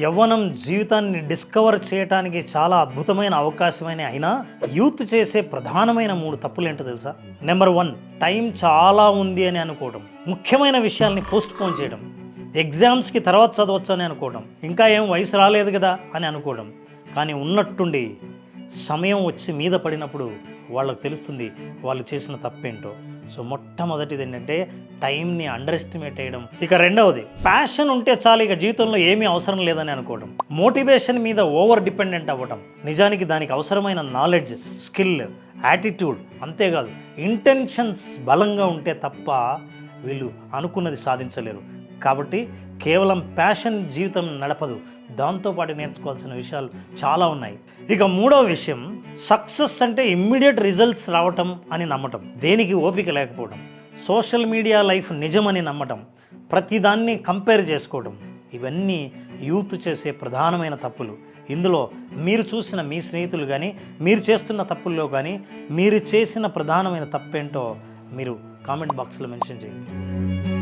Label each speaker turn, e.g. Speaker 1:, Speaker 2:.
Speaker 1: యవ్వనం జీవితాన్ని డిస్కవర్ చేయడానికి చాలా అద్భుతమైన అవకాశమైన అయినా యూత్ చేసే ప్రధానమైన మూడు తప్పులు ఏంటో తెలుసా? నెంబర్ వన్ టైం చాలా ఉంది అని అనుకోవడం. ముఖ్యమైన విషయాల్ని పోస్ట్ పోన్ చేయడం. ఎగ్జామ్స్కి తర్వాత చదవచ్చు అని అనుకోవడం. ఇంకా ఏం వయసు రాలేదు కదా అని అనుకోవడం. కానీ ఉన్నట్టుండి సమయం వచ్చి మీద పడినప్పుడు వాళ్ళకు తెలుస్తుంది వాళ్ళు చేసిన తప్పేంటో. సో మొట్టమొదటిది ఏంటంటే టైంని అండర్ ఎస్టిమేట్ చేయడం. ఇక రెండవది ప్యాషన్ ఉంటే చాలు ఇక జీవితంలో ఏమీ అవసరం లేదని అనుకోవడం. మోటివేషన్ మీద ఓవర్ డిపెండెంట్ అవ్వడం నిజానికి దానికి అవసరమైన నాలెడ్జ్ స్కిల్ యాటిట్యూడ్ అంతేకాదు ఇంటెన్షన్స్ బలంగా ఉంటే తప్ప వీళ్ళు అనుకున్నది సాధించలేరు. కాబట్టి కేవలం ప్యాషన్ జీవితం నడపదు. దాంతోపాటు నేర్చుకోవాల్సిన విషయాలు చాలా ఉన్నాయి. ఇక మూడవ విషయం సక్సెస్ అంటే ఇమ్మీడియట్ రిజల్ట్స్ రావటం అని నమ్మటం. దేనికి ఓపిక లేకపోవడం. సోషల్ మీడియా లైఫ్ నిజమని నమ్మటం. ప్రతిదాన్ని కంపేర్ చేసుకోవడం. ఇవన్నీ యూత్ చేసే ప్రధానమైన తప్పులు. ఇందులో మీరు చూసిన మీ స్నేహితులు కానీ మీరు చేస్తున్న తప్పుల్లో కానీ మీరు చేసిన ప్రధానమైన తప్పేంటో మీరు కామెంట్ బాక్స్లో మెన్షన్ చేయండి.